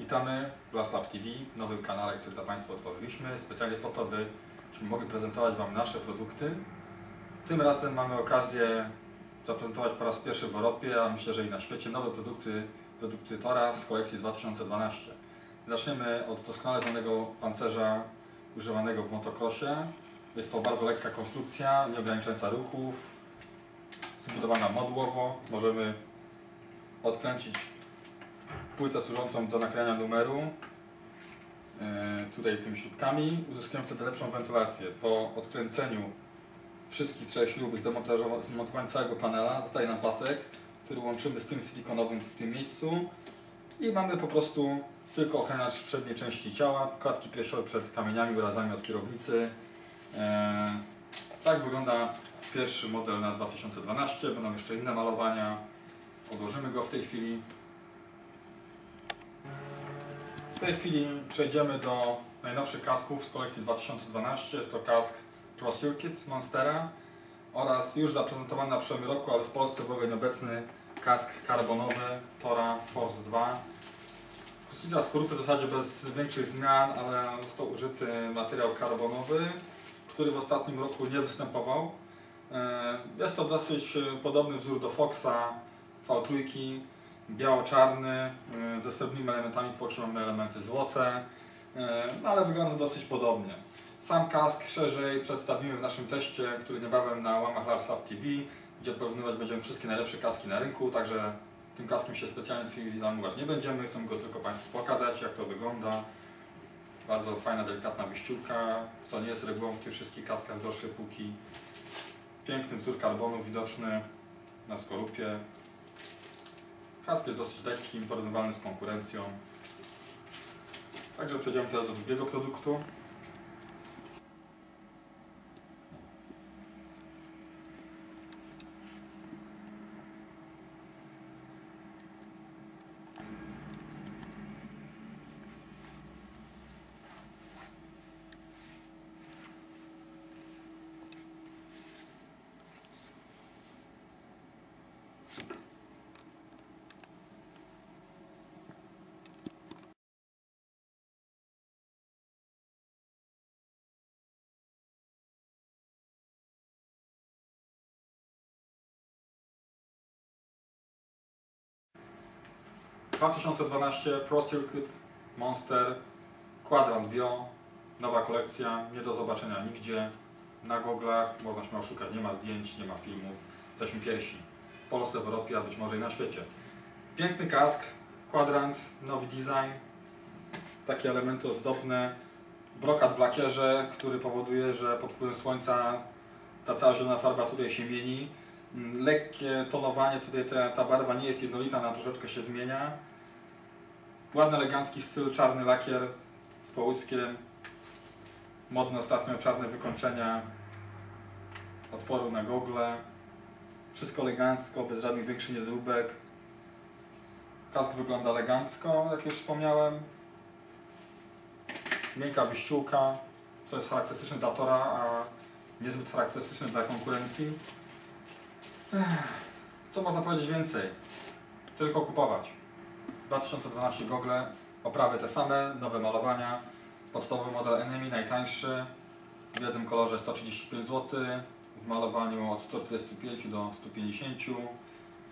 Witamy w Last Lab TV, nowym kanale, który dla Państwa otworzyliśmy, specjalnie po to, byśmy mogli prezentować Wam nasze produkty. Tym razem mamy okazję zaprezentować po raz pierwszy w Europie, a myślę, że i na świecie, nowe produkty, produkty Tora z kolekcji 2012. Zaczniemy od doskonale znanego pancerza używanego w motocrossie. Jest to bardzo lekka konstrukcja, nie ograniczająca ruchów, zbudowana modłowo. Możemy odkręcić płytę służącą do naklejania numeru e, tutaj tymi śrubkami. Uzyskujemy wtedy lepszą wentylację. Po odkręceniu wszystkich trzech śrub z zmontowania całego panela zostaje nam pasek, który łączymy z tym silikonowym w tym miejscu i mamy po prostu tylko ochraniacz przedniej części ciała, klatki piersiowe przed kamieniami, urazami od kierownicy. E, tak wygląda pierwszy model na 2012. Będą jeszcze inne malowania. Odłożymy go w tej chwili. W tej chwili przejdziemy do najnowszych kasków z kolekcji 2012. Jest to kask Pro Circuit Monstera oraz już zaprezentowany na przełomie roku, ale w Polsce ogóle nieobecny kask karbonowy Tora Force 2. Konstrukcja skorupy w zasadzie bez większych zmian, ale został użyty materiał karbonowy, który w ostatnim roku nie występował. E, jest to dosyć podobny wzór do Foxa V3, biało-czarny, e, ze srebrnymi elementami, w Foxie mamy elementy złote, e, ale wygląda dosyć podobnie. Sam kask szerzej przedstawimy w naszym teście, który niebawem na łamach Lars Lab TV, gdzie porównywać będziemy wszystkie najlepsze kaski na rynku, także tym kaskiem się specjalnie w chwili zajmować nie będziemy, chcemy go tylko Państwu pokazać, jak to wygląda. Bardzo fajna, delikatna wyściółka, co nie jest regułą w tych wszystkich kaskach z droższej półki. Piękny wzór karbonu widoczny na skorupie. Kask jest dosyć lekki, porównywalny z konkurencją. Także przejdziemy teraz do drugiego produktu. 2012 Pro Circuit Monster Quadrant Bio, nowa kolekcja, nie do zobaczenia nigdzie, na goglach, można śmiało szukać, nie ma zdjęć, nie ma filmów, jesteśmy pierwsi. W Polsce, w Europie, a być może i na świecie. Piękny kask, kwadrant, nowy design, takie elementy ozdobne, brokat w lakierze, który powoduje, że pod wpływem słońca ta cała zielona farba tutaj się mieni. Lekkie tonowanie, tutaj ta, ta barwa nie jest jednolita, ona troszeczkę się zmienia. Ładny, elegancki styl, czarny lakier z połyskiem. Modne ostatnio czarne wykończenia otworu na gogle. Wszystko elegancko, bez żadnych większych niedróbek. Kask wygląda elegancko, jak już wspomniałem. Miękka wyściółka, co jest charakterystyczne dla Tora, a niezbyt charakterystyczne dla konkurencji. Co można powiedzieć więcej? Tylko kupować. 2012 gogle, oprawy te same, nowe malowania. Podstawowy model Enemy, najtańszy, w jednym kolorze 135 zł, w malowaniu od 145 do 150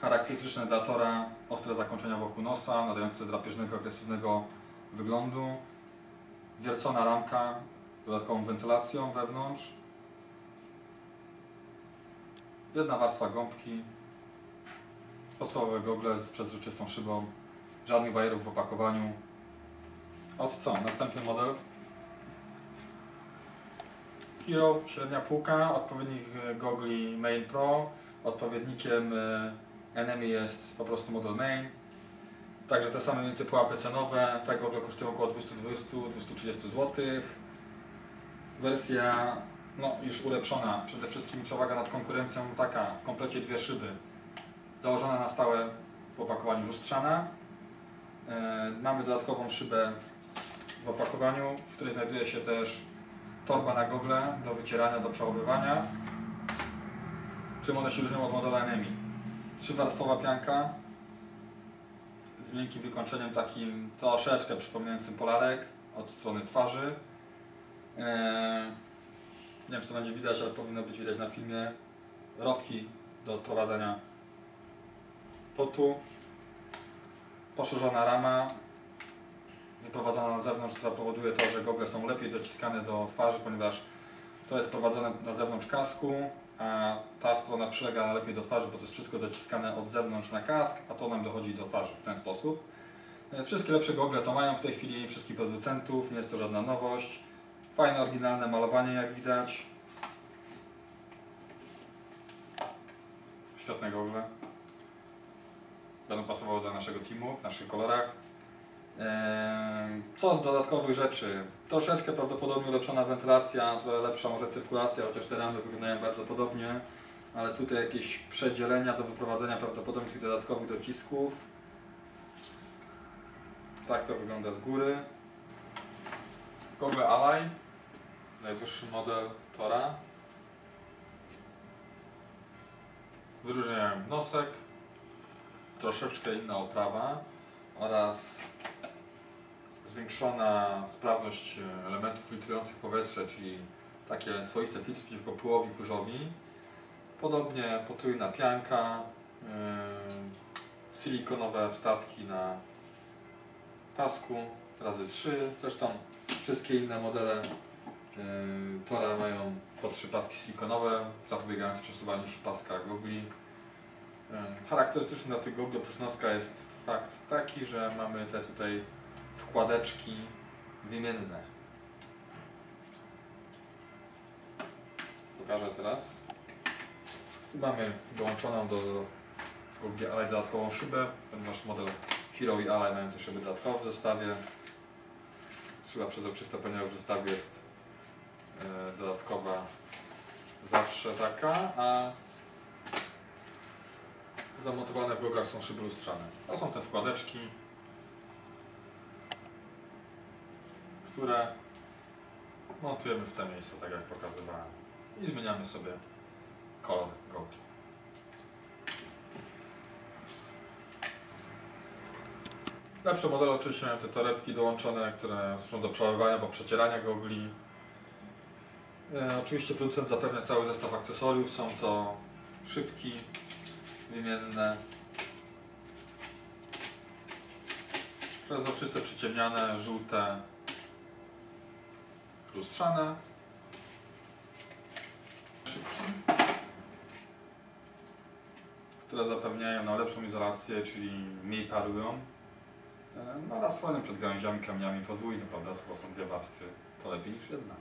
charakterystyczne dla Tora ostre zakończenia wokół nosa, nadające drapieżnego, agresywnego wyglądu, wiercona ramka z dodatkową wentylacją wewnątrz, jedna warstwa gąbki, podstawowe gogle z przezroczystą szybą, żadnych bajerów w opakowaniu. Od co? Następny model. Hero, średnia półka, odpowiednik e, gogli Main Pro, odpowiednikiem e, Enemy jest po prostu model Main. Także te same więcej pułapy cenowe, te gogle kosztują około 220-230 zł. Wersja no, już ulepszona, przede wszystkim przewaga nad konkurencją taka, w komplecie dwie szyby. Założona na stałe w opakowaniu lustrzana. E, mamy dodatkową szybę w opakowaniu, w której znajduje się też torba na gogle do wycierania, do przechowywania. Czym one się różnią od modela Enemy? Trzywarstwowa pianka, z miękkim wykończeniem takim troszeczkę przypominającym polarek od strony twarzy. Nie wiem czy to będzie widać, ale powinno być widać na filmie. Rowki do odprowadzania potu. Poszerzona rama wyprowadzona na zewnątrz, która powoduje to, że gogle są lepiej dociskane do twarzy, ponieważ to jest prowadzone na zewnątrz kasku, a ta strona przylega lepiej do twarzy, bo to jest wszystko dociskane od zewnątrz na kask, a to nam dochodzi do twarzy w ten sposób. E, Wszystkie lepsze gogle to mają w tej chwili wszystkich producentów, nie jest to żadna nowość. Fajne, oryginalne malowanie jak widać. Świetne gogle. Będą pasowały do naszego teamu w naszych kolorach. Eee, Co z dodatkowych rzeczy? Troszeczkę prawdopodobnie ulepszona wentylacja, trochę lepsza może cyrkulacja, chociaż te ramy wyglądają bardzo podobnie. Ale tutaj jakieś przedzielenia do wyprowadzenia prawdopodobnie tych dodatkowych docisków. Tak to wygląda z góry. Google Ally, najwyższy model Tora. Wyróżniają nosek, troszeczkę inna oprawa oraz zwiększona sprawność elementów filtrujących powietrze, czyli takie swoiste filtry przeciwko pyłowi kurzowi. Podobnie potrójna pianka, yy, silikonowe wstawki na pasku razy 3. Zresztą wszystkie inne modele Tora mają po trzy paski silikonowe, zapobiegające przesuwaniu się paska gogli. Yy, Charakterystyczny dla tych gogli oprócz noska jest fakt taki, że mamy te tutaj wkładeczki wymienne. Pokażę teraz. Mamy dołączoną do Google Ally dodatkową szybę, ponieważ model Hero i Ally mają te szyby dodatkowe w zestawie. Szyba przezroczysta, ponieważ w zestawie jest e, dodatkowa zawsze taka, a zamontowane w goglach są szyby lustrzane. To są te wkładeczki, które montujemy w te miejsca, tak jak pokazywałem. I zmieniamy sobie kolor gogli. Lepsze modele oczywiście mają te torebki dołączone, które służą do przeładowania albo przecierania gogli. E, oczywiście producent zapewnia cały zestaw akcesoriów. Są to szybki, wymienne, przezroczyste, przyciemniane, żółte, lustrzane. Szybki. Które zapewniają na lepszą izolację, czyli mniej parują. E, No oraz słoniem przed gałęziami, kamieniami podwójnym, prawda? Skoro są dwie warstwy, to lepiej niż jedna.